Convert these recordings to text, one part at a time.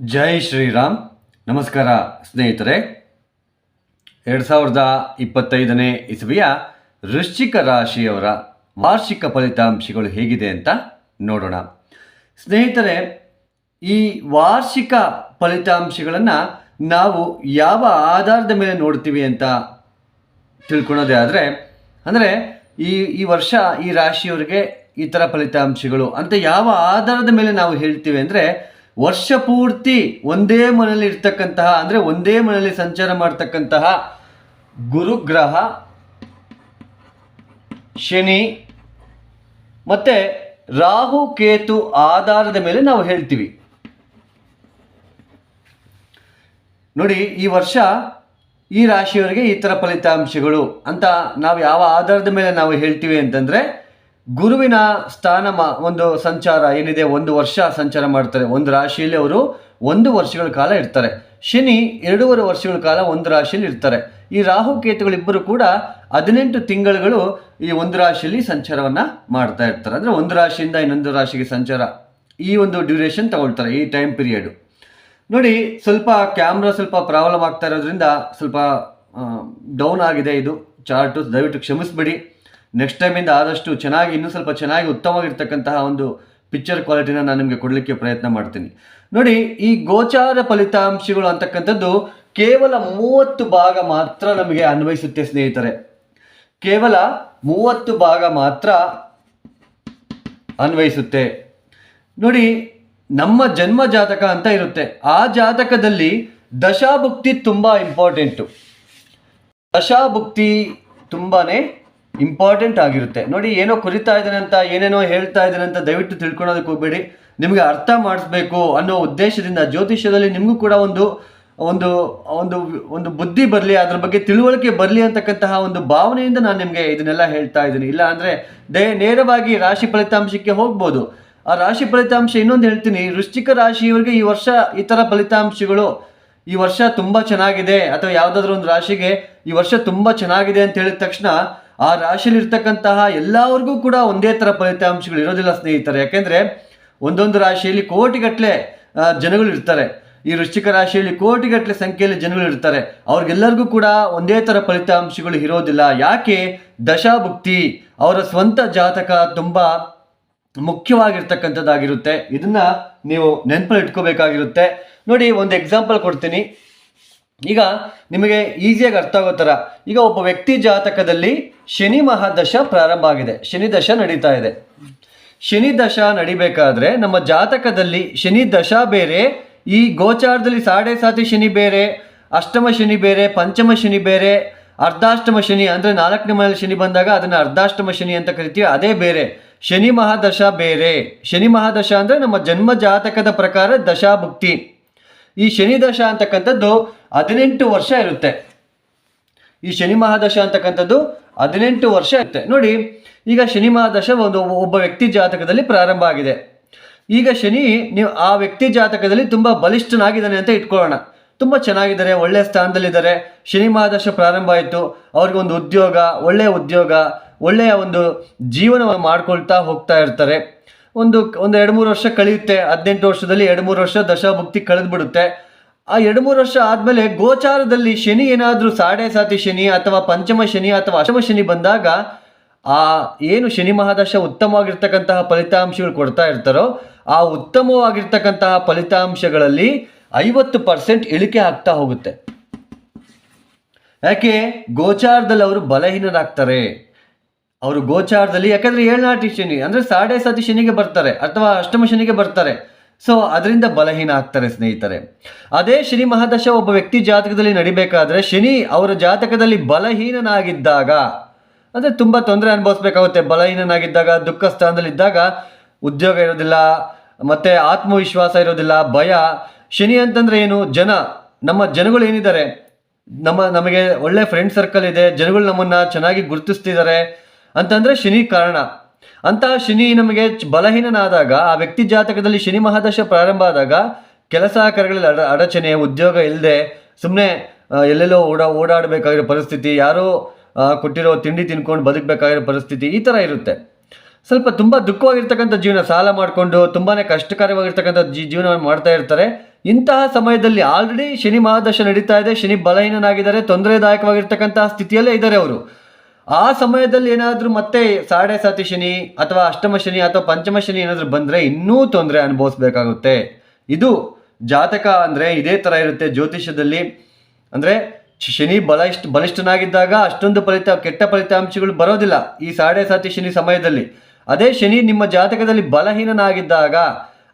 ಜೈ ಶ್ರೀರಾಮ್. ನಮಸ್ಕಾರ ಸ್ನೇಹಿತರೆ. ಎರಡು ಸಾವಿರದ ಇಪ್ಪತ್ತೈದನೇ ಇಸವಿಯ ವೃಶ್ಚಿಕ ರಾಶಿಯವರ ವಾರ್ಷಿಕ ಫಲಿತಾಂಶಗಳು ಹೇಗಿದೆ ಅಂತ ನೋಡೋಣ. ಸ್ನೇಹಿತರೆ, ಈ ವಾರ್ಷಿಕ ಫಲಿತಾಂಶಗಳನ್ನು ನಾವು ಯಾವ ಆಧಾರದ ಮೇಲೆ ನೋಡ್ತೀವಿ ಅಂತ ತಿಳ್ಕೊಳೋದೇ ಆದರೆ, ಅಂದರೆ ಈ ಈ ವರ್ಷ ಈ ರಾಶಿಯವರಿಗೆ ಈ ಥರ ಫಲಿತಾಂಶಗಳು ಅಂತ ಯಾವ ಆಧಾರದ ಮೇಲೆ ನಾವು ಹೇಳ್ತೀವಿ ಅಂದರೆ ವರ್ಷ ಪೂರ್ತಿ ಒಂದೇ ಮನೆಯಲ್ಲಿ ಇರ್ತಕ್ಕಂತಹ, ಅಂದರೆ ಒಂದೇ ಮನೆಯಲ್ಲಿ ಸಂಚಾರ ಮಾಡ್ತಕ್ಕಂತಹ ಗುರುಗ್ರಹ, ಶನಿ, ಮತ್ತು ರಾಹು, ಕೇತು ಆಧಾರದ ಮೇಲೆ ನಾವು ಹೇಳ್ತೀವಿ. ನೋಡಿ, ಈ ವರ್ಷ ಈ ರಾಶಿಯವರಿಗೆ ಈ ಥರ ಫಲಿತಾಂಶಗಳು ಅಂತ ನಾವು ಯಾವ ಆಧಾರದ ಮೇಲೆ ನಾವು ಹೇಳ್ತೀವಿ ಅಂತಂದರೆ ಗುರುವಿನ ಸ್ಥಾನ ಮ ಒಂದು ಸಂಚಾರ ಏನಿದೆ, ಒಂದು ವರ್ಷ ಸಂಚಾರ ಮಾಡ್ತಾರೆ. ಒಂದು ರಾಶಿಯಲ್ಲಿ ಅವರು ಒಂದು ವರ್ಷಗಳ ಕಾಲ ಇರ್ತಾರೆ. ಶನಿ ಎರಡೂವರೆ ವರ್ಷಗಳ ಕಾಲ ಒಂದು ರಾಶಿಯಲ್ಲಿ ಇರ್ತಾರೆ. ಈ ರಾಹು ಕೇತುಗಳಿಬ್ಬರು ಕೂಡ ಹದಿನೆಂಟು ತಿಂಗಳುಗಳು ಈ ಒಂದು ರಾಶಿಯಲ್ಲಿ ಸಂಚಾರವನ್ನು ಮಾಡ್ತಾ ಇರ್ತಾರೆ. ಅಂದರೆ ಒಂದು ರಾಶಿಯಿಂದ ಇನ್ನೊಂದು ರಾಶಿಗೆ ಸಂಚಾರ ಈ ಒಂದು ಡ್ಯೂರೇಷನ್ ತಗೊಳ್ತಾರೆ, ಈ ಟೈಮ್ ಪೀರಿಯಡು ನೋಡಿ, ಸ್ವಲ್ಪ ಕ್ಯಾಮ್ರಾ ಸ್ವಲ್ಪ ಪ್ರಾಬ್ಲಮ್ ಆಗ್ತಾ ಇರೋದ್ರಿಂದ ಸ್ವಲ್ಪ ಡೌನ್ ಆಗಿದೆ ಇದು. ಚಾರ್ಟು, ದಯವಿಟ್ಟು ಕ್ಷಮಿಸ್ಬಿಡಿ. ನೆಕ್ಸ್ಟ್ ಟೈಮಿಂದ ಆದಷ್ಟು ಚೆನ್ನಾಗಿ, ಇನ್ನೂ ಸ್ವಲ್ಪ ಚೆನ್ನಾಗಿ ಉತ್ತಮವಾಗಿರ್ತಕ್ಕಂತಹ ಒಂದು ಪಿಕ್ಚರ್ ಕ್ವಾಲಿಟಿನ ನಾನು ನಿಮಗೆ ಕೊಡಲಿಕ್ಕೆ ಪ್ರಯತ್ನ ಮಾಡ್ತೀನಿ. ನೋಡಿ, ಈ ಗೋಚಾರ ಫಲಿತಾಂಶಗಳು ಅಂತಕ್ಕಂಥದ್ದು ಕೇವಲ ಮೂವತ್ತು ಭಾಗ ಮಾತ್ರ ನಮಗೆ ಅನ್ವಯಿಸುತ್ತೆ ಸ್ನೇಹಿತರೆ. ಕೇವಲ ಮೂವತ್ತು ಭಾಗ ಮಾತ್ರ ಅನ್ವಯಿಸುತ್ತೆ. ನೋಡಿ, ನಮ್ಮ ಜನ್ಮ ಜಾತಕ ಅಂತ ಇರುತ್ತೆ. ಆ ಜಾತಕದಲ್ಲಿ ದಶಾಭುಕ್ತಿ ತುಂಬ ಇಂಪಾರ್ಟೆಂಟು ದಶಾಭುಕ್ತಿ ತುಂಬಾನೇ ಇಂಪಾರ್ಟೆಂಟ್ ಆಗಿರುತ್ತೆ. ನೋಡಿ, ಏನೋ ಕುರಿತಾ ಇದ್ದಾನೆ ಅಂತ, ಏನೇನೋ ಹೇಳ್ತಾ ಇದ್ದಾನೆ ಅಂತ ದಯವಿಟ್ಟು ತಿಳ್ಕೊಳೋದಕ್ಕೆ ಹೋಗ್ಬೇಡಿ. ನಿಮಗೆ ಅರ್ಥ ಮಾಡಿಸ್ಬೇಕು ಅನ್ನೋ ಉದ್ದೇಶದಿಂದ ಜ್ಯೋತಿಷ್ಯದಲ್ಲಿ ನಿಮಗೂ ಕೂಡ ಒಂದು ಒಂದು ಒಂದು ಒಂದು ಬುದ್ಧಿ ಬರಲಿ, ಅದ್ರ ಬಗ್ಗೆ ತಿಳುವಳಿಕೆ ಬರಲಿ ಅಂತಕ್ಕಂತಹ ಒಂದು ಭಾವನೆಯಿಂದ ನಾನು ನಿಮಗೆ ಇದನ್ನೆಲ್ಲ ಹೇಳ್ತಾ ಇದ್ದೀನಿ. ಇಲ್ಲ ಅಂದರೆ ದೇ, ನೇರವಾಗಿ ರಾಶಿ ಫಲಿತಾಂಶಕ್ಕೆ ಹೋಗ್ಬೋದು. ಆ ರಾಶಿ ಫಲಿತಾಂಶ ಇನ್ನೊಂದು ಹೇಳ್ತೀನಿ. ವೃಶ್ಚಿಕ ರಾಶಿಯವರಿಗೆ ಈ ವರ್ಷ ಈ ಥರ ಫಲಿತಾಂಶಗಳು ಈ ವರ್ಷ ತುಂಬ ಚೆನ್ನಾಗಿದೆ. ಅಥವಾ ಯಾವುದಾದ್ರೂ ಒಂದು ರಾಶಿಗೆ ಈ ವರ್ಷ ತುಂಬ ಚೆನ್ನಾಗಿದೆ ಅಂತ ಹೇಳಿದ ತಕ್ಷಣ ಆ ರಾಶಿಯಲ್ಲಿ ಇರ್ತಕ್ಕಂತಹ ಎಲ್ಲವರಿಗೂ ಕೂಡ ಒಂದೇ ಥರ ಫಲಿತಾಂಶಗಳು ಇರೋದಿಲ್ಲ ಸ್ನೇಹಿತರೆ. ಯಾಕೆಂದರೆ ಒಂದೊಂದು ರಾಶಿಯಲ್ಲಿ ಕೋಟಿಗಟ್ಟಲೆ ಜನಗಳು ಇರ್ತಾರೆ. ಈ ವೃಶ್ಚಿಕ ರಾಶಿಯಲ್ಲಿ ಕೋಟಿಗಟ್ಟಲೆ ಸಂಖ್ಯೆಯಲ್ಲಿ ಜನಗಳು ಇರ್ತಾರೆ. ಅವ್ರಿಗೆಲ್ಲರಿಗೂ ಕೂಡ ಒಂದೇ ಥರ ಫಲಿತಾಂಶಗಳು ಇರೋದಿಲ್ಲ. ಯಾಕೆ? ದಶಾಭುಕ್ತಿ ಅವರ ಸ್ವಂತ ಜಾತಕ ತುಂಬ ಮುಖ್ಯವಾಗಿರ್ತಕ್ಕಂಥದ್ದಾಗಿರುತ್ತೆ. ಇದನ್ನು ನೀವು ನೆನಪಲ್ಲಿ ಇಟ್ಕೋಬೇಕಾಗಿರುತ್ತೆ. ನೋಡಿ, ಒಂದು ಎಕ್ಸಾಂಪಲ್ ಕೊಡ್ತೀನಿ. ಈಗ ನಿಮಗೆ ಈಸಿಯಾಗಿ ಅರ್ಥ ಆಗೋ ಥರ, ಈಗ ಒಬ್ಬ ವ್ಯಕ್ತಿ ಜಾತಕದಲ್ಲಿ ಶನಿ ಮಹಾದಶ ಪ್ರಾರಂಭ ಆಗಿದೆ. ಶನಿ ದಶ ನಡೀತಾ ಇದೆ. ಶನಿ ದಶ ನಡಿಬೇಕಾದ್ರೆ ನಮ್ಮ ಜಾತಕದಲ್ಲಿ ಶನಿ ದಶ ಬೇರೆ, ಈ ಗೋಚಾರದಲ್ಲಿ ಸಾಡೆ ಸಾತಿ ಶನಿ ಬೇರೆ, ಅಷ್ಟಮ ಶನಿ ಬೇರೆ, ಪಂಚಮ ಶನಿ ಬೇರೆ, ಅರ್ಧಾಷ್ಟಮ ಶನಿ ಅಂದರೆ ನಾಲ್ಕನೇ ಮನೆಯಲ್ಲಿ ಶನಿ ಬಂದಾಗ ಅದನ್ನು ಅರ್ಧಾಷ್ಟಮ ಶನಿ ಅಂತ ಕರಿತೀವಿ. ಅದೇ ಬೇರೆ. ಶನಿ ಮಹಾದಶ ಬೇರೆ. ಶನಿ ಮಹಾದಶ ಅಂದರೆ ನಮ್ಮ ಜನ್ಮ ಜಾತಕದ ಪ್ರಕಾರ ದಶಾಭುಕ್ತಿ. ಈ ಶನಿ ದಶ ಅಂತಕ್ಕಂಥದ್ದು ಹದಿನೆಂಟು ವರ್ಷ ಇರುತ್ತೆ. ಈ ಶನಿ ಮಹಾದಶ ಅಂತಕ್ಕಂಥದ್ದು ಹದಿನೆಂಟು ವರ್ಷ ಇರುತ್ತೆ. ನೋಡಿ, ಈಗ ಶನಿ ಮಹಾದಶ ಒಂದು ಒಬ್ಬ ವ್ಯಕ್ತಿ ಜಾತಕದಲ್ಲಿ ಪ್ರಾರಂಭ ಆಗಿದೆ. ಈಗ ಶನಿ ನೀವು ಆ ವ್ಯಕ್ತಿ ಜಾತಕದಲ್ಲಿ ತುಂಬ ಬಲಿಷ್ಠನಾಗಿದ್ದಾನೆ ಅಂತ ಇಟ್ಕೊಳ್ಳೋಣ. ತುಂಬ ಚೆನ್ನಾಗಿದ್ದಾರೆ ಒಳ್ಳೆಯ ಸ್ಥಾನದಲ್ಲಿದ್ದಾರೆ. ಶನಿ ಮಹಾದಶ ಪ್ರಾರಂಭ ಆಯಿತು. ಅವ್ರಿಗೆ ಒಂದು ಉದ್ಯೋಗ ಒಳ್ಳೆಯ ಉದ್ಯೋಗ, ಒಳ್ಳೆಯ ಒಂದು ಜೀವನವನ್ನು ಮಾಡ್ಕೊಳ್ತಾ ಹೋಗ್ತಾ ಇರ್ತಾರೆ. ಒಂದು ಒಂದು ಎರಡು ಮೂರು ವರ್ಷ ಕಳೆಯುತ್ತೆ, ಹದಿನೆಂಟು ವರ್ಷದಲ್ಲಿ ಎರಡು ಮೂರು ವರ್ಷ ದಶಾಭುಕ್ತಿ ಕಳೆದ್ಬಿಡುತ್ತೆ. ಆ ಎರಡು ಮೂರು ವರ್ಷ ಆದಮೇಲೆ ಗೋಚಾರದಲ್ಲಿ ಶನಿ ಏನಾದರೂ ಸಾಡೆ ಸಾತಿ ಶನಿ ಅಥವಾ ಪಂಚಮ ಶನಿ ಅಥವಾ ಅಷ್ಟಮ ಶನಿ ಬಂದಾಗ, ಆ ಏನು ಶನಿ ಮಹಾದಶ ಉತ್ತಮವಾಗಿರ್ತಕ್ಕಂತಹ ಫಲಿತಾಂಶಗಳು ಕೊಡ್ತಾ ಇರ್ತಾರೋ, ಆ ಉತ್ತಮವಾಗಿರ್ತಕ್ಕಂತಹ ಫಲಿತಾಂಶಗಳಲ್ಲಿ ಐವತ್ತು ಪರ್ಸೆಂಟ್ ಇಳಿಕೆ ಆಗ್ತಾ ಹೋಗುತ್ತೆ. ಯಾಕೆ? ಗೋಚಾರದಲ್ಲಿ ಅವರು ಬಲಹೀನರಾಗ್ತಾರೆ. ಅವರು ಗೋಚಾರದಲ್ಲಿ, ಯಾಕಂದ್ರೆ ಏಳ್ನಾಟಿ ಶನಿ, ಅಂದ್ರೆ ಸಾಡೆ ಸತಿ ಶನಿಗೆ ಬರ್ತಾರೆ, ಅಥವಾ ಅಷ್ಟಮ ಶನಿಗೆ ಬರ್ತಾರೆ. ಸೊ ಅದರಿಂದ ಬಲಹೀನ ಆಗ್ತಾರೆ ಸ್ನೇಹಿತರೆ. ಅದೇ ಶನಿ ಮಹಾದಶ ಒಬ್ಬ ವ್ಯಕ್ತಿ ಜಾತಕದಲ್ಲಿ ನಡಿಬೇಕಾದ್ರೆ, ಶನಿ ಅವರ ಜಾತಕದಲ್ಲಿ ಬಲಹೀನನಾಗಿದ್ದಾಗ, ಅಂದರೆ ತುಂಬ ತೊಂದರೆ ಅನುಭವಿಸ್ಬೇಕಾಗುತ್ತೆ. ಬಲಹೀನನಾಗಿದ್ದಾಗ, ದುಃಖ ಸ್ಥಾನದಲ್ಲಿದ್ದಾಗ ಉದ್ಯೋಗ ಇರೋದಿಲ್ಲ, ಮತ್ತೆ ಆತ್ಮವಿಶ್ವಾಸ ಇರೋದಿಲ್ಲ, ಭಯ. ಶನಿ ಅಂತಂದ್ರೆ ಏನು? ಜನ, ನಮ್ಮ ಜನಗಳು ಏನಿದ್ದಾರೆ? ನಮ್ಮ, ನಮಗೆ ಒಳ್ಳೆ ಫ್ರೆಂಡ್ ಸರ್ಕಲ್ ಇದೆ, ಜನಗಳು ನಮ್ಮನ್ನ ಚೆನ್ನಾಗಿ ಗುರುತಿಸ್ತಿದ್ದಾರೆ. ಅಂತಂದ್ರೆ ಶನಿ ಕಾರಣ. ಅಂತಹ ಶನಿ ನಮಗೆ ಬಲಹೀನನಾದಾಗ, ಆ ವ್ಯಕ್ತಿ ಜಾತಕದಲ್ಲಿ ಶನಿ ಮಹಾದಶ ಪ್ರಾರಂಭ ಆದಾಗ ಕೆಲಸ ಕಾರ್ಯಗಳಲ್ಲಿ ಅಡ, ಅಡಚಣೆ, ಉದ್ಯೋಗ ಇಲ್ಲದೆ ಸುಮ್ಮನೆ ಎಲ್ಲೆಲ್ಲೋ ಓಡಾ, ಓಡಾಡಬೇಕಾಗಿರೋ ಪರಿಸ್ಥಿತಿ, ಯಾರೋ ಕೊಟ್ಟಿರೋ ತಿಂಡಿ ತಿನ್ಕೊಂಡು ಬದುಕಬೇಕಾಗಿರೋ ಪರಿಸ್ಥಿತಿ ಈ ಥರ ಇರುತ್ತೆ. ಸ್ವಲ್ಪ ತುಂಬ ದುಃಖವಾಗಿರ್ತಕ್ಕಂಥ ಜೀವನ ಸಾಲ ಮಾಡಿಕೊಂಡು ತುಂಬಾ ಕಷ್ಟಕರವಾಗಿರ್ತಕ್ಕಂಥ ಜೀ, ಜೀವನವನ್ನು ಮಾಡ್ತಾ ಇರ್ತಾರೆ. ಇಂತಹ ಸಮಯದಲ್ಲಿ ಆಲ್ರೆಡಿ ಶನಿ ಮಹಾದಶ ನಡೀತಾ ಇದೆ, ಶನಿ ಬಲಹೀನನಾಗಿದ್ದಾರೆ, ತೊಂದರೆದಾಯಕವಾಗಿರ್ತಕ್ಕಂತಹ ಸ್ಥಿತಿಯಲ್ಲೇ ಇದ್ದಾರೆ ಅವರು. ಆ ಸಮಯದಲ್ಲಿ ಏನಾದರೂ ಮತ್ತೆ ಸಾಡೆ ಸಾತಿ ಶನಿ ಅಥವಾ ಅಷ್ಟಮ ಶನಿ ಅಥವಾ ಪಂಚಮ ಶನಿ ಏನಾದರೂ ಬಂದರೆ ಇನ್ನೂ ತೊಂದರೆ ಅನುಭವಿಸ್ಬೇಕಾಗುತ್ತೆ. ಇದು ಜಾತಕ ಅಂದರೆ ಇದೇ ಥರ ಇರುತ್ತೆ ಜ್ಯೋತಿಷ್ಯದಲ್ಲಿ. ಅಂದರೆ ಶನಿ ಬಲಿಷ್ಠ, ಬಲಿಷ್ಠನಾಗಿದ್ದಾಗ ಅಷ್ಟೊಂದು ಫಲಿತ, ಕೆಟ್ಟ ಫಲಿತಾಂಶಗಳು ಬರೋದಿಲ್ಲ ಈ ಸಾಡೆ ಸಾತಿ ಶನಿ ಸಮಯದಲ್ಲಿ. ಅದೇ ಶನಿ ನಿಮ್ಮ ಜಾತಕದಲ್ಲಿ ಬಲಹೀನನಾಗಿದ್ದಾಗ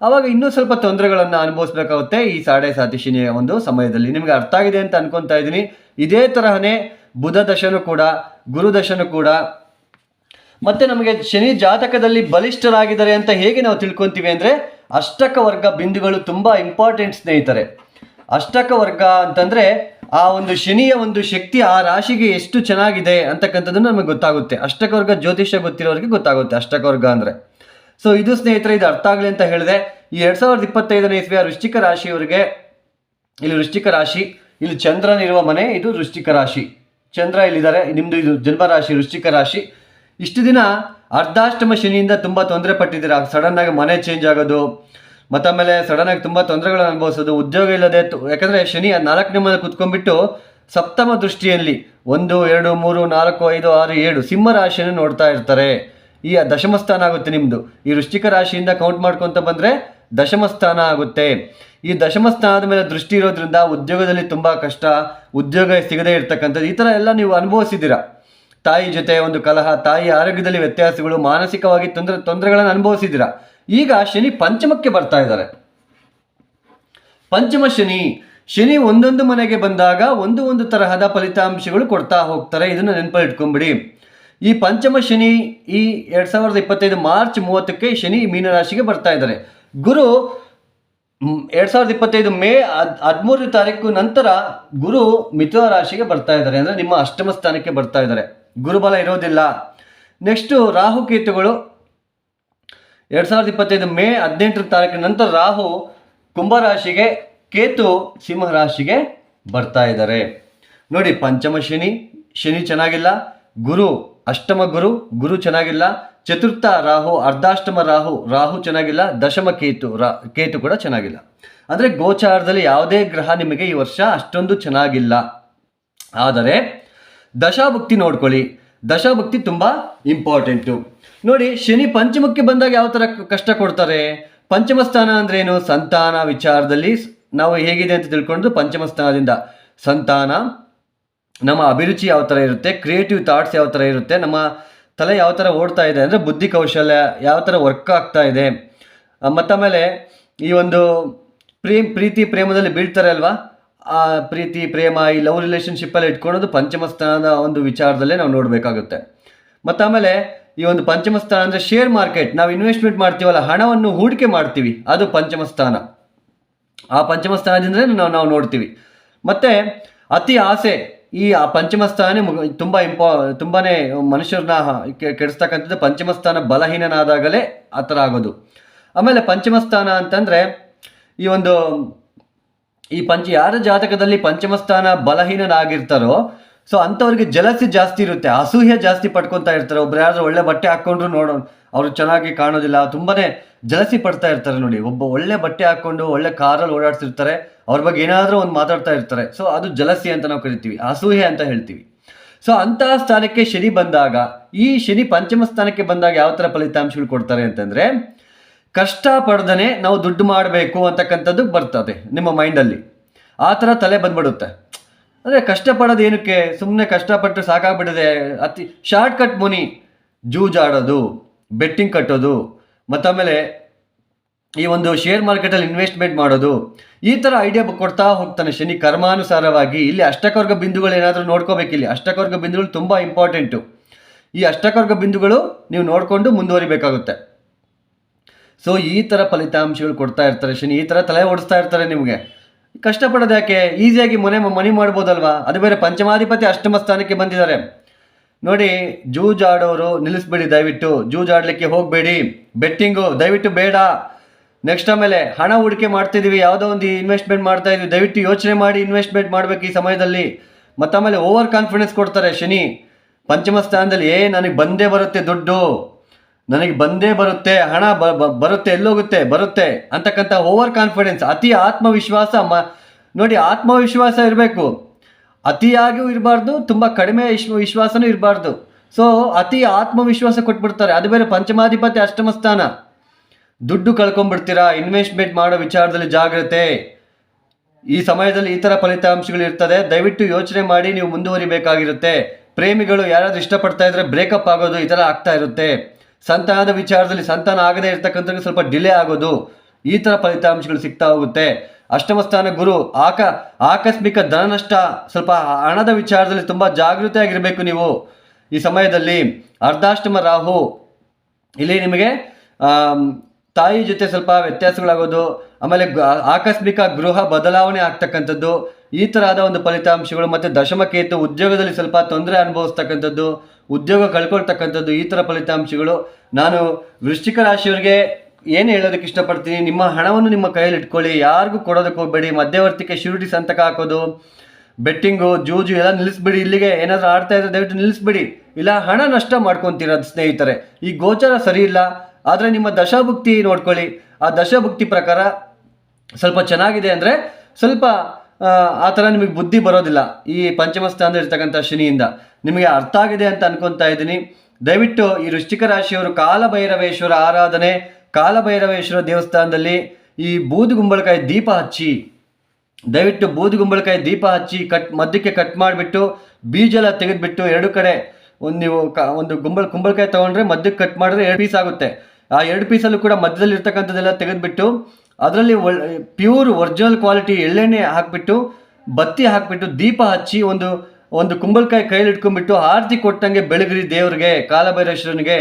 ಅವಾಗ ಇನ್ನೂ ಸ್ವಲ್ಪ ತೊಂದರೆಗಳನ್ನು ಅನುಭವಿಸ್ಬೇಕಾಗುತ್ತೆ ಈ ಸಾಡೆ ಸಾತಿ ಶನಿಯ ಒಂದು ಸಮಯದಲ್ಲಿ. ನಿಮಗೆ ಅರ್ಥ ಆಗಿದೆ ಅಂತ ಅನ್ಕೊತಾ ಇದ್ದೀನಿ. ಇದೇ ತರಹನೇ ಬುಧ ದಶನು ಕೂಡ, ಗುರು ದಶನು ಕೂಡ. ಮತ್ತೆ ನಮಗೆ ಶನಿ ಜಾತಕದಲ್ಲಿ ಬಲಿಷ್ಠರಾಗಿದ್ದಾರೆ ಅಂತ ಹೇಗೆ ನಾವು ತಿಳ್ಕೊಂತೀವಿ ಅಂದರೆ ಅಷ್ಟಕ ವರ್ಗ ಬಿಂದುಗಳು ತುಂಬ ಇಂಪಾರ್ಟೆಂಟ್ ಸ್ನೇಹಿತರೆ. ಅಷ್ಟಕ ವರ್ಗ ಅಂತಂದ್ರೆ, ಆ ಒಂದು ಶನಿಯ ಒಂದು ಶಕ್ತಿ ಆ ರಾಶಿಗೆ ಎಷ್ಟು ಚೆನ್ನಾಗಿದೆ ಅಂತಕ್ಕಂಥದ್ದನ್ನು ನಮಗೆ ಗೊತ್ತಾಗುತ್ತೆ. ಅಷ್ಟಕ ವರ್ಗ ಜ್ಯೋತಿಷ್ಯ ಗೊತ್ತಿರೋರಿಗೆ ಗೊತ್ತಾಗುತ್ತೆ ಅಷ್ಟಕ ವರ್ಗ ಅಂದರೆ. ಸೊ ಇದು ಸ್ನೇಹಿತರೆ, ಇದು ಅರ್ಥ ಆಗಲಿ ಅಂತ ಹೇಳಿದೆ. ಈ ಎರಡು ಸಾವಿರದ ಇಪ್ಪತ್ತೈದನೇ ಇಸ್ವಿಯ ವೃಶ್ಚಿಕ ರಾಶಿಯವರಿಗೆ, ಇಲ್ಲಿ ವೃಶ್ಚಿಕ ರಾಶಿ, ಇಲ್ಲಿ ಚಂದ್ರನಿರುವ ಮನೆ, ಇದು ವೃಶ್ಚಿಕ ರಾಶಿ. ಚಂದ್ರ ಇಲ್ಲಿದ್ದಾರೆ. ನಿಮ್ಮದು ಇದು ಜನ್ಮ ರಾಶಿ, ವೃಶ್ಚಿಕ ರಾಶಿ. ಇಷ್ಟು ದಿನ ಅರ್ಧಾಷ್ಟಮ ಶನಿಯಿಂದ ತುಂಬ ತೊಂದರೆ ಪಟ್ಟಿದ್ದೀರಾ? ಆಗಿ ಮನೆ ಚೇಂಜ್ ಆಗೋದು, ಮತ್ತು ಆಮೇಲೆ ಸಡನ್ ಆಗಿ ತುಂಬ ತೊಂದರೆಗಳನ್ನು ಅನುಭವಿಸೋದು, ಉದ್ಯೋಗ ಇಲ್ಲದೆ ಯಾಕಂದ್ರೆ ಶನಿ ನಾಲ್ಕನೇ ಮನೆ ಕುತ್ಕೊಂಡ್ಬಿಟ್ಟು ಸಪ್ತಮ ದೃಷ್ಟಿಯಲ್ಲಿ ಒಂದು, ಎರಡು, ಮೂರು, ನಾಲ್ಕು, ಐದು, ಆರು, ಏಳು ಸಿಂಹ ರಾಶಿಯನ್ನು ನೋಡ್ತಾ ಇರ್ತಾರೆ. ಈ ದಶಮಸ್ಥಾನ ಆಗುತ್ತೆ ನಿಮ್ಮದು ಈ ವೃಶ್ಚಿಕ ರಾಶಿಯಿಂದ ಕೌಂಟ್ ಮಾಡ್ಕೊತ ಬಂದರೆ ದಶಮಸ್ಥಾನ ಆಗುತ್ತೆ. ಈ ದಶಮ ಸ್ಥಾನದ ಮೇಲೆ ದೃಷ್ಟಿ ಇರೋದ್ರಿಂದ ಉದ್ಯೋಗದಲ್ಲಿ ತುಂಬ ಕಷ್ಟ, ಉದ್ಯೋಗ ಸಿಗದೇ ಇರ್ತಕ್ಕಂಥದ್ದು, ಈ ಥರ ಎಲ್ಲ ನೀವು ಅನುಭವಿಸಿದ್ದೀರಾ? ತಾಯಿ ಜೊತೆ ಒಂದು ಕಲಹ, ತಾಯಿ ಆರೋಗ್ಯದಲ್ಲಿ ವ್ಯತ್ಯಾಸಗಳು, ಮಾನಸಿಕವಾಗಿ ತೊಂದರೆ, ತೊಂದರೆಗಳನ್ನು ಅನುಭವಿಸಿದ್ದೀರಾ? ಈಗ ಶನಿ ಪಂಚಮಕ್ಕೆ ಬರ್ತಾ ಇದ್ದಾರೆ. ಪಂಚಮ ಶನಿ ಶನಿ ಒಂದೊಂದು ಮನೆಗೆ ಬಂದಾಗ ಒಂದು ಒಂದು ತರಹದ ಫಲಿತಾಂಶಗಳು ಕೊಡ್ತಾ ಹೋಗ್ತಾರೆ, ಇದನ್ನು ನೆನಪಲ್ಲಿ ಇಟ್ಕೊಂಬಿಡಿ. ಈ ಪಂಚಮ ಶನಿ, ಈ ಎರಡ್ ಸಾವಿರದ ಇಪ್ಪತ್ತೈದು ಮಾರ್ಚ್ ಮೂವತ್ತಕ್ಕೆ ಶನಿ ಮೀನರಾಶಿಗೆ ಬರ್ತಾ ಇದ್ದಾರೆ. ಗುರು ಎರಡ್ ಸಾವಿರದ ಇಪ್ಪತ್ತೈದು ಮೇ ಹದ್ ಹದಿಮೂರನೇ ತಾರೀಕು ನಂತರ ಗುರು ಮಿಥುನ ರಾಶಿಗೆ ಬರ್ತಾ ಇದ್ದಾರೆ ಅಂದರೆ ನಿಮ್ಮ ಅಷ್ಟಮ ಸ್ಥಾನಕ್ಕೆ ಬರ್ತಾ ಇದ್ದಾರೆ. ಗುರುಬಲ ಇರೋದಿಲ್ಲ. ನೆಕ್ಸ್ಟು ರಾಹುಕೇತುಗಳು ಎರಡ್ ಸಾವಿರದ ಇಪ್ಪತ್ತೈದು ಮೇ ಹದಿನೆಂಟರ ತಾರೀಕಿನ ನಂತರ ರಾಹು ಕುಂಭರಾಶಿಗೆ ಕೇತು ಸಿಂಹ ರಾಶಿಗೆ ಬರ್ತಾ ಇದ್ದಾರೆ. ನೋಡಿ, ಪಂಚಮ ಶನಿ ಶನಿ ಚೆನ್ನಾಗಿಲ್ಲ. ಗುರು ಅಷ್ಟಮ ಗುರು ಗುರು ಚೆನ್ನಾಗಿಲ್ಲ. ಚತುರ್ಥ ರಾಹು, ಅರ್ಧಾಷ್ಟಮ ರಾಹು ರಾಹು ಚೆನ್ನಾಗಿಲ್ಲ. ದಶಮ ಕೇತು, ರಾ, ಕೇತು ಕೂಡ ಚೆನ್ನಾಗಿಲ್ಲ. ಅಂದರೆ ಗೋಚಾರದಲ್ಲಿ ಯಾವುದೇ ಗ್ರಹ ನಿಮಗೆ ಈ ವರ್ಷ ಅಷ್ಟೊಂದು ಚೆನ್ನಾಗಿಲ್ಲ. ಆದರೆ ದಶಾಭಕ್ತಿ ನೋಡ್ಕೊಳ್ಳಿ. ದಶಾಭಕ್ತಿ ತುಂಬ ಇಂಪಾರ್ಟೆಂಟು ನೋಡಿ, ಶನಿ ಪಂಚಮಕ್ಕೆ ಬಂದಾಗ ಯಾವ ಥರ ಕಷ್ಟ ಕೊಡ್ತಾರೆ? ಪಂಚಮ ಸ್ಥಾನ ಅಂದ್ರೆ ಏನು? ಸಂತಾನ ವಿಚಾರದಲ್ಲಿ ನಾವು ಹೇಗಿದೆ ಅಂತ ತಿಳ್ಕೊಂಡು ಪಂಚಮ ಸ್ಥಾನದಿಂದ. ಸಂತಾನ ನಮ್ಮ ಅಭಿರುಚಿ ಯಾವ ಥರ ಇರುತ್ತೆ ಕ್ರಿಯೇಟಿವ್ ಥಾಟ್ಸ್ ಯಾವ ಥರ ಇರುತ್ತೆ, ನಮ್ಮ ತಲೆ ಯಾವ ಥರ ಓಡ್ತಾ ಇದೆ ಅಂದರೆ ಬುದ್ಧಿ ಕೌಶಲ್ಯ ಯಾವ ಥರ ವರ್ಕ್ ಆಗ್ತಾ ಇದೆ. ಮತ್ತು ಮತ್ತಾಮೇಲೆ ಈ ಒಂದು ಪ್ರೇಮ್, ಪ್ರೀತಿ ಪ್ರೇಮದಲ್ಲಿ ಬೀಳ್ತಾರೆ ಅಲ್ವಾ? ಆ ಪ್ರೀತಿ, ಪ್ರೇಮ ಈ ಲವ್ ರಿಲೇಷನ್ಶಿಪ್ಪಲ್ಲಿ ಇಟ್ಕೊಳ್ಳೋದು ಪಂಚಮ ಸ್ಥಾನದ ಒಂದು ವಿಚಾರದಲ್ಲೇ ನಾವು ನೋಡಬೇಕಾಗುತ್ತೆ. ಮತ್ತಾಮೇಲೆ ಈ ಒಂದು ಪಂಚಮ ಸ್ಥಾನ ಅಂದರೆ ಶೇರ್ ಮಾರ್ಕೆಟ್ ನಾವು ಇನ್ವೆಸ್ಟ್ಮೆಂಟ್ ಮಾಡ್ತೀವಲ್ಲ, ಹಣವನ್ನು ಹೂಡಿಕೆ ಮಾಡ್ತೀವಿ, ಅದು ಪಂಚಮ ಸ್ಥಾನ ಆ ಪಂಚಮ ಸ್ಥಾನದಿಂದಲೇ ನಾವು ನಾವು ನೋಡ್ತೀವಿ. ಮತ್ತು ಅತಿ ಆಸೆ ಈ, ಆ ಪಂಚಮ ಸ್ಥಾನ ತುಂಬ ಇಂಪಾ ತುಂಬಾ ಮನುಷ್ಯರನ್ನ ಕೆಡಿಸ್ತಕ್ಕಂಥದ್ದು ಪಂಚಮ ಸ್ಥಾನ ಬಲಹೀನನಾದಾಗಲೇ ಆ ಥರ ಆಗೋದು. ಆಮೇಲೆ ಪಂಚಮ ಸ್ಥಾನ ಅಂತಂದರೆ ಈ ಒಂದು, ಈ ಪಂಚ, ಯಾರ ಜಾತಕದಲ್ಲಿ ಪಂಚಮ ಸ್ಥಾನ ಬಲಹೀನನಾಗಿರ್ತಾರೋ ಸೊ ಅಂಥವ್ರಿಗೆ ಜಲಸಿ ಜಾಸ್ತಿ ಇರುತ್ತೆ ಅಸೂಹ್ಯ ಜಾಸ್ತಿ ಪಡ್ಕೊತಾ ಇರ್ತಾರೆ. ಒಬ್ರು ಯಾರಾದ್ರೂ ಒಳ್ಳೆ ಬಟ್ಟೆ ಹಾಕೊಂಡ್ರು ನೋಡೋ, ಅವರು ಚೆನ್ನಾಗಿ ಕಾಣೋದಿಲ್ಲ. ತುಂಬಾ ಜಲಸಿ ಪಡ್ತಾ ಇರ್ತಾರೆ ನೋಡಿ. ಒಬ್ಬ ಒಳ್ಳೆ ಬಟ್ಟೆ ಹಾಕ್ಕೊಂಡು ಒಳ್ಳೆ ಕಾರಲ್ಲಿ ಓಡಾಡ್ತಿರ್ತಾರೆ. ಅವ್ರ ಬಗ್ಗೆ ಏನಾದರೂ ಒಂದು ಮಾತಾಡ್ತಾ ಇರ್ತಾರೆ. ಸೊ ಅದು ಜಲಸಿ ಅಂತ ನಾವು ಕರಿತೀವಿ ಅಸೂಹೆ ಅಂತ ಹೇಳ್ತೀವಿ. ಸೊ ಅಂತಹ ಸ್ಥಾನಕ್ಕೆ ಶನಿ ಬಂದಾಗ, ಈ ಶನಿ ಪಂಚಮ ಸ್ಥಾನಕ್ಕೆ ಬಂದಾಗ ಯಾವ ಥರ ಫಲಿತಾಂಶಗಳು ಕೊಡ್ತಾರೆ ಅಂತಂದರೆ ಕಷ್ಟ ಪಡ್ದನೆ ನಾವು ದುಡ್ಡು ಮಾಡಬೇಕು ಅಂತಕ್ಕಂಥದ್ದು ಬರ್ತದೆ ನಿಮ್ಮ ಮೈಂಡಲ್ಲಿ ಆ ಥರ ತಲೆ ಬಂದ್ಬಿಡುತ್ತೆ. ಅಂದರೆ ಕಷ್ಟಪಡೋದು ಏನಕ್ಕೆ ಸುಮ್ಮನೆ ಕಷ್ಟಪಟ್ಟು ಸಾಕಾಗ್ಬಿಡದೆ ಅತಿ ಶಾರ್ಟ್ ಕಟ್ ಮುನಿ, ಜೂಜಾಡೋದು ಬೆಟ್ಟಿಂಗ್ ಕಟ್ಟೋದು, ಮತ್ತಾಮೇಲೆ ಈ ಒಂದು ಶೇರ್ ಮಾರ್ಕೆಟಲ್ಲಿ ಇನ್ವೆಸ್ಟ್ಮೆಂಟ್ ಮಾಡೋದು, ಈ ಥರ ಐಡಿಯಾ ಕೊಡ್ತಾ ಹೋಗ್ತಾನೆ ಶನಿ ಕರ್ಮಾನುಸಾರವಾಗಿ. ಇಲ್ಲಿ ಅಷ್ಟಕವರ್ಗ ಬಿಂದುಗಳು ಏನಾದರೂ ನೋಡ್ಕೋಬೇಕು ಇಲ್ಲಿ. ಅಷ್ಟಕವರ್ಗ ಬಿಂದುಗಳು ತುಂಬ ಇಂಪಾರ್ಟೆಂಟು ಈ ಅಷ್ಟಕವರ್ಗ ಬಿಂದುಗಳು ನೀವು ನೋಡಿಕೊಂಡು ಮುಂದುವರಿಬೇಕಾಗುತ್ತೆ. ಸೊ ಈ ಥರ ಫಲಿತಾಂಶಗಳು ಕೊಡ್ತಾ ಇರ್ತಾರೆ ಶನಿ. ಈ ಥರ ತಲೆ ಓಡಿಸ್ತಾ ಇರ್ತಾರೆ ನಿಮಗೆ. ಕಷ್ಟಪಡೋದು ಯಾಕೆ? ಈಸಿಯಾಗಿ ಮನೆ ಮನಿ ಮಾಡ್ಬೋದಲ್ವಾ? ಅದು ಬೇರೆ ಪಂಚಮಾಧಿಪತಿ ಅಷ್ಟಮ ಸ್ಥಾನಕ್ಕೆ ಬಂದಿದ್ದಾರೆ. ನೋಡಿ, ಜೂಜಾಡೋರು ನಿಲ್ಲಿಸ್ಬೇಡಿ, ದಯವಿಟ್ಟು. ಜೂಜಾಡಲಿಕ್ಕೆ ಹೋಗಬೇಡಿ. ಬೆಟ್ಟಿಂಗು, ದಯವಿಟ್ಟು ಬೇಡ. ನೆಕ್ಸ್ಟ್ ಆಮೇಲೆ ಹಣ ಹೂಡಿಕೆ ಮಾಡ್ತಿದ್ದೀವಿ ಯಾವುದೋ ಒಂದು ಇನ್ವೆಸ್ಟ್ಮೆಂಟ್ ಮಾಡ್ತಾ ಇದೀವಿ. ದಯವಿಟ್ಟು ಯೋಚನೆ ಮಾಡಿ ಇನ್ವೆಸ್ಟ್ಮೆಂಟ್ ಮಾಡಬೇಕು ಈ ಸಮಯದಲ್ಲಿ. ಮತ್ತಾಮೇಲೆ ಓವರ್ ಕಾನ್ಫಿಡೆನ್ಸ್ ಕೊಡ್ತಾರೆ ಶನಿ. ಪಂಚಮ ಸ್ಥಾನದಲ್ಲಿ ಏ, ನನಗೆ ಬಂದೇ ಬರುತ್ತೆ ದುಡ್ಡು. ನನಗೆ ಬಂದೇ ಬರುತ್ತೆ, ಹಣ ಬರುತ್ತೆ, ಎಲ್ಲೋಗುತ್ತೆ, ಬರುತ್ತೆ ಅಂತಕ್ಕಂಥ ಓವರ್ ಕಾನ್ಫಿಡೆನ್ಸ್ ಅತಿ ಆತ್ಮವಿಶ್ವಾಸ ಮ, ನೋಡಿ ಆತ್ಮವಿಶ್ವಾಸ ಇರಬೇಕು. ಅತಿಯಾಗಿಯೂ ಇರಬಾರ್ದು, ತುಂಬ ಕಡಿಮೆ ವಿಶ್ವ, ವಿಶ್ವಾಸನೂ ಇರಬಾರ್ದು. ಸೊ ಅತಿ ಆತ್ಮವಿಶ್ವಾಸ ಕೊಟ್ಬಿಡ್ತಾರೆ. ಅದು ಬೇರೆ ಪಂಚಮಾಧಿಪತಿ ಅಷ್ಟಮ ಸ್ಥಾನ. ದುಡ್ಡು ಕಳ್ಕೊಂಡ್ಬಿಡ್ತೀರಾ ಇನ್ವೆಸ್ಟ್ಮೆಂಟ್ ಮಾಡೋ ವಿಚಾರದಲ್ಲಿ ಜಾಗ್ರತೆ. ಈ ಸಮಯದಲ್ಲಿ ಈ ಥರ ಫಲಿತಾಂಶಗಳು ಇರ್ತದೆ. ದಯವಿಟ್ಟು ಯೋಚನೆ ಮಾಡಿ, ನೀವು ಮುಂದುವರಿಬೇಕಾಗಿರುತ್ತೆ. ಪ್ರೇಮಿಗಳು ಯಾರಾದರೂ ಇಷ್ಟಪಡ್ತಾ ಇದ್ರೆ ಬ್ರೇಕಪ್ ಆಗೋದು ಈ ಥರ ಆಗ್ತಾ ಇರುತ್ತೆ. ಸಂತಾನದ ವಿಚಾರದಲ್ಲಿ ಸಂತಾನ ಆಗದೆ ಇರ್ತಕ್ಕಂಥ ಸ್ವಲ್ಪ ಡಿಲೇ ಆಗೋದು ಈ ಥರ ಫಲಿತಾಂಶಗಳು ಸಿಗ್ತಾ ಹೋಗುತ್ತೆ. ಅಷ್ಟಮ ಸ್ಥಾನ ಗುರು, ಆಕ, ಆಕಸ್ಮಿಕ ಧನ ನಷ್ಟ ಸ್ವಲ್ಪ ಹಣದ ವಿಚಾರದಲ್ಲಿ ತುಂಬ ಜಾಗೃತಿಯಾಗಿರಬೇಕು ನೀವು ಈ ಸಮಯದಲ್ಲಿ. ಅರ್ಧಾಷ್ಟಮ ರಾಹು, ಇಲ್ಲಿ ನಿಮಗೆ ತಾಯಿ ಜೊತೆ ಸ್ವಲ್ಪ ವ್ಯತ್ಯಾಸಗಳಾಗೋದು, ಆಮೇಲೆ ಆಕಸ್ಮಿಕ ಗೃಹ ಬದಲಾವಣೆ ಆಗ್ತಕ್ಕಂಥದ್ದು ಈ ತರಹದ ಒಂದು ಫಲಿತಾಂಶಗಳು ಮತ್ತೆ ದಶಮಕೇತು ಉದ್ಯೋಗದಲ್ಲಿ ಸ್ವಲ್ಪ ತೊಂದರೆ ಅನುಭವಿಸ್ತಕ್ಕಂಥದ್ದು, ಉದ್ಯೋಗ ಕಳ್ಕೊಳ್ತಕ್ಕಂಥದ್ದು ಈ ಥರ ಫಲಿತಾಂಶಗಳು. ನಾನು ವೃಶ್ಚಿಕ ರಾಶಿಯವರಿಗೆ ಏನು ಹೇಳೋದಕ್ಕೆ ಇಷ್ಟಪಡ್ತೀನಿ, ನಿಮ್ಮ ಹಣವನ್ನು ನಿಮ್ಮ ಕೈಯಲ್ಲಿ ಇಟ್ಕೊಳ್ಳಿ, ಯಾರಿಗೂ ಕೊಡೋದಕ್ಕೆ ಹೋಗಬೇಡಿ ಮಧ್ಯವರ್ತಿಕೆ ಶ್ಯೂರಿಟಿ ಸಂತಕ ಹಾಕೋದು, ಬೆಟ್ಟಿಂಗು, ಜೂಜು ಎಲ್ಲ ನಿಲ್ಲಿಸ್ಬಿಡಿ, ಇಲ್ಲಿಗೆ ಏನಾದರೂ ಆಡ್ತಾ ಇದ್ರೆ ದಯವಿಟ್ಟು ನಿಲ್ಲಿಸ್ಬಿಡಿ. ಇಲ್ಲ, ಹಣ ನಷ್ಟ ಮಾಡ್ಕೊತೀರ ಸ್ನೇಹಿತರೆ? ಈ ಗೋಚರ ಸರಿ ಇಲ್ಲ, ಆದರೆ ನಿಮ್ಮ ದಶಾಭುಕ್ತಿ ನೋಡ್ಕೊಳ್ಳಿ. ಆ ದಶಾಭುಕ್ತಿ ಪ್ರಕಾರ ಸ್ವಲ್ಪ ಚೆನ್ನಾಗಿದೆ ಅಂದರೆ ಸ್ವಲ್ಪ ಆ, ಥರ ನಿಮಗೆ ಬುದ್ಧಿ ಬರೋದಿಲ್ಲ. ಈ ಪಂಚಮ ಸ್ಥಾನದಲ್ಲಿ ಇರ್ತಕ್ಕಂಥ ಶನಿಯಿಂದ. ನಿಮಗೆ ಅರ್ಥ ಆಗಿದೆ ಅಂತ ಅನ್ಕೊತಾ ಇದ್ದೀನಿ. ದಯವಿಟ್ಟು ಈ ವೃಶ್ಚಿಕ ರಾಶಿಯವರು ಕಾಲಭೈರವೇಶ್ವರ ಆರಾಧನೆ ಕಾಲಭೈರವೇಶ್ವರ ದೇವಸ್ಥಾನದಲ್ಲಿ ಈ ಬೂದುಗುಂಬಳಕಾಯಿ ದೀಪ ಹಚ್ಚಿ ದಯವಿಟ್ಟು ಬೂದುಗುಂಬಳಕಾಯಿ ದೀಪ ಹಚ್ಚಿ ಕಟ್ ಮಧ್ಯಕ್ಕೆ ಕಟ್ ಮಾಡಿಬಿಟ್ಟು ಬೀಜ ಎಲ್ಲ ತೆಗೆದುಬಿಟ್ಟು ಎರಡು ಕಡೆ ಒಂದು ನೀವು ಕ ಒಂದು ಗುಂಬಳ ಕುಂಬಳಕಾಯಿ ತೊಗೊಂಡ್ರೆ ಮಧ್ಯಕ್ಕೆ ಕಟ್ ಮಾಡಿದ್ರೆ ಎರಡು ಪೀಸ್ ಆಗುತ್ತೆ. ಆ ಎರಡು ಪೀಸಲ್ಲೂ ಕೂಡ ಮಧ್ಯದಲ್ಲಿ ಇರ್ತಕ್ಕಂಥದ್ದೆಲ್ಲ ತೆಗೆದುಬಿಟ್ಟು ಅದರಲ್ಲಿ ಪ್ಯೂರ್ ಒರಿಜಿನಲ್ ಕ್ವಾಲಿಟಿ ಎಳ್ಳೆಣ್ಣೆ ಹಾಕಿಬಿಟ್ಟು, ಬತ್ತಿ ಹಾಕಿಬಿಟ್ಟು, ದೀಪ ಹಚ್ಚಿ ಒಂದು ಒಂದು ಕುಂಬಳಕಾಯಿ ಕೈಲಿ ಇಟ್ಕೊಂಡ್ಬಿಟ್ಟು ಆರತಿ ಕೊಟ್ಟಂಗೆ ಬೆಳಗ್ರಿ ದೇವ್ರಿಗೆ ಕಾಲಭೈರೇಶ್ವರನಿಗೆ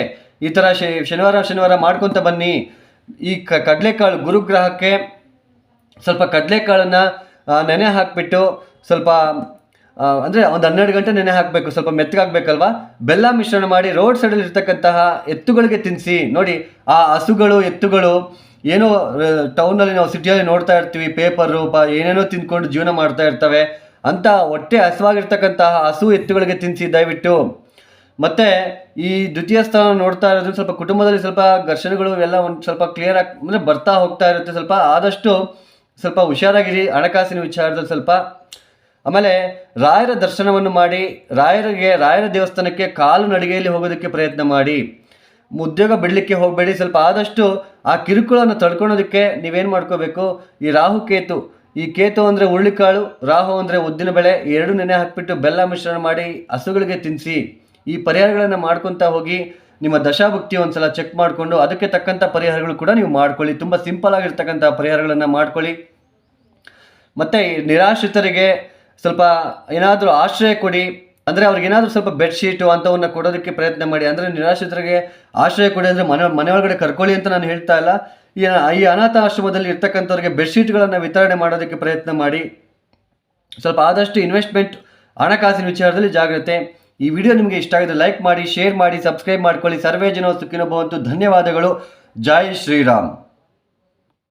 ಈ ಥರ ಶನಿವಾರ ಶನಿವಾರ ಮಾಡ್ಕೊತ ಬನ್ನಿ. ಈ ಕ, ಕಡಲೆಕಾಳು ಗುರುಗ್ರಹಕ್ಕೆ ಸ್ವಲ್ಪ ಕಡಲೆಕಾಳನ್ನು ನೆನೆ ಹಾಕಿಬಿಟ್ಟು ಸ್ವಲ್ಪ ಅಂದರೆ ಒಂದು ಹನ್ನೆರಡು ಗಂಟೆ ನೆನೆ ಹಾಕಬೇಕು, ಸ್ವಲ್ಪ ಮೆತ್ತಗಾಗಬೇಕಲ್ವಾ? ಬೆಲ್ಲ ಮಿಶ್ರಣ ಮಾಡಿ ರೋಡ್ ಸೈಡಲ್ಲಿ ಇರ್ತಕ್ಕಂತಹ ಎತ್ತುಗಳಿಗೆ ತಿನ್ನಿಸಿ ನೋಡಿ, ಆ ಹಸುಗಳು, ಎತ್ತುಗಳು ಏನೋ ಟೌನಲ್ಲಿ ನಾವು ಸಿಟಿಯಲ್ಲಿ ನೋಡ್ತಾ ಇರ್ತೀವಿ ಪೇಪರು ರೂಪ ಏನೇನೋ ತಿಂದ್ಕೊಂಡು ಜೀವನ ಮಾಡ್ತಾ ಇರ್ತವೆ ಅಂತ ಹೊಟ್ಟೆ ಹಸುವಾಗಿರ್ತಕ್ಕಂತಹ ಹಸು ಎತ್ತುಗಳಿಗೆ ತಿನ್ನಿಸಿ ದಯವಿಟ್ಟು. ಮತ್ತೆ ಈ ದ್ವಿತೀಯ ಸ್ಥಾನ ನೋಡ್ತಾ ಇರೋದು ಸ್ವಲ್ಪ ಕುಟುಂಬದಲ್ಲಿ ಸ್ವಲ್ಪ ಘರ್ಷಣೆಗಳು ಎಲ್ಲ ಒಂದು ಸ್ವಲ್ಪ ಕ್ಲಿಯರ್ ಆಗಿ, ಅಂದರೆ ಬರ್ತಾ ಹೋಗ್ತಾ ಇರುತ್ತೆ ಸ್ವಲ್ಪ. ಆದಷ್ಟು ಸ್ವಲ್ಪ ಹುಷಾರಾಗಿರಿ, ಹಣಕಾಸಿನ ವಿಚಾರದಲ್ಲಿ ಸ್ವಲ್ಪ. ಆಮೇಲೆ ರಾಯರ ದರ್ಶನವನ್ನು ಮಾಡಿ, ರಾಯರಿಗೆ, ರಾಯರ ದೇವಸ್ಥಾನಕ್ಕೆ ಕಾಲು ನಡಿಗೆಯಲ್ಲಿ ಹೋಗೋದಕ್ಕೆ ಪ್ರಯತ್ನ ಮಾಡಿ. ಉದ್ಯೋಗ ಬಿಡಲಿಕ್ಕೆ ಹೋಗಬೇಡಿ, ಸ್ವಲ್ಪ ಆದಷ್ಟು ಆ ಕಿರುಕುಳನ್ನು ತಡ್ಕೊಳೋದಕ್ಕೆ ನೀವೇನು ಮಾಡ್ಕೋಬೇಕು? ಈ ರಾಹು ಕೇತು, ಈ ಕೇತು ಅಂದರೆ ಹುರುಳಿಕಾಳು, ರಾಹು ಅಂದರೆ ಉದ್ದಿನ ಬೆಳೆ, ಎರಡು ನೆನೆ ಹಾಕಿಬಿಟ್ಟು ಬೆಲ್ಲ ಮಿಶ್ರಣ ಮಾಡಿ ಹಸುಗಳಿಗೆ ತಿನ್ನಿಸಿ ಈ ಪರಿಹಾರಗಳನ್ನು ಮಾಡ್ಕೊತಾ ಹೋಗಿ ನಿಮ್ಮ ದಶಾಭುಕ್ತಿ ಒಂದ್ಸಲ ಚೆಕ್ ಮಾಡಿಕೊಂಡು ಅದಕ್ಕೆ ತಕ್ಕಂಥ ಪರಿಹಾರಗಳು ಕೂಡ ನೀವು ಮಾಡ್ಕೊಳ್ಳಿ. ತುಂಬ ಸಿಂಪಲ್ ಆಗಿರ್ತಕ್ಕಂಥ ಪರಿಹಾರಗಳನ್ನು ಮಾಡ್ಕೊಳ್ಳಿ. ಮತ್ತು ನಿರಾಶ್ರಿತರಿಗೆ ಸ್ವಲ್ಪ ಏನಾದರೂ ಆಶ್ರಯ ಕೊಡಿ. ಅಂದರೆ ಅವ್ರಿಗೆ ಏನಾದರೂ ಸ್ವಲ್ಪ ಬೆಡ್ಶೀಟು ಅಂಥವನ್ನ ಕೊಡೋದಕ್ಕೆ ಪ್ರಯತ್ನ ಮಾಡಿ. ಅಂದರೆ ನಿರಾಶ್ರಿತರಿಗೆ ಆಶ್ರಯ ಕೊಡಿ ಅಂದರೆ ಮನೆ ಮನೆ ಒಳಗಡೆ ಕರ್ಕೊಳ್ಳಿ ಅಂತ ನಾನು ಹೇಳ್ತಾ ಇಲ್ಲ. ಈ ಈ ಅನಾಥ ಆಶ್ರಮದಲ್ಲಿ ಇರ್ತಕ್ಕಂಥವ್ರಿಗೆ ಬೆಡ್ಶೀಟ್ಗಳನ್ನು ವಿತರಣೆ ಮಾಡೋದಕ್ಕೆ ಪ್ರಯತ್ನ ಮಾಡಿ. ಸ್ವಲ್ಪ ಆದಷ್ಟು ಇನ್ವೆಸ್ಟ್ಮೆಂಟ್ ಹಣಕಾಸಿನ ವಿಚಾರದಲ್ಲಿ ಜಾಗ್ರತೆ. ಈ ವಿಡಿಯೋ ನಿಮಗೆ ಇಷ್ಟ ಆಗಿದೆ ಲೈಕ್ ಮಾಡಿ ಶೇರ್ ಮಾಡಿ ಸಬ್ಸ್ಕ್ರೈಬ್ ಮಾಡ್ಕೊಳ್ಳಿ. ಸರ್ವೇ ಜನ ಸುಖಿನೋ ಭವಂತು ಧನ್ಯವಾದಗಳು. ಜೈ ಶ್ರೀರಾಮ್.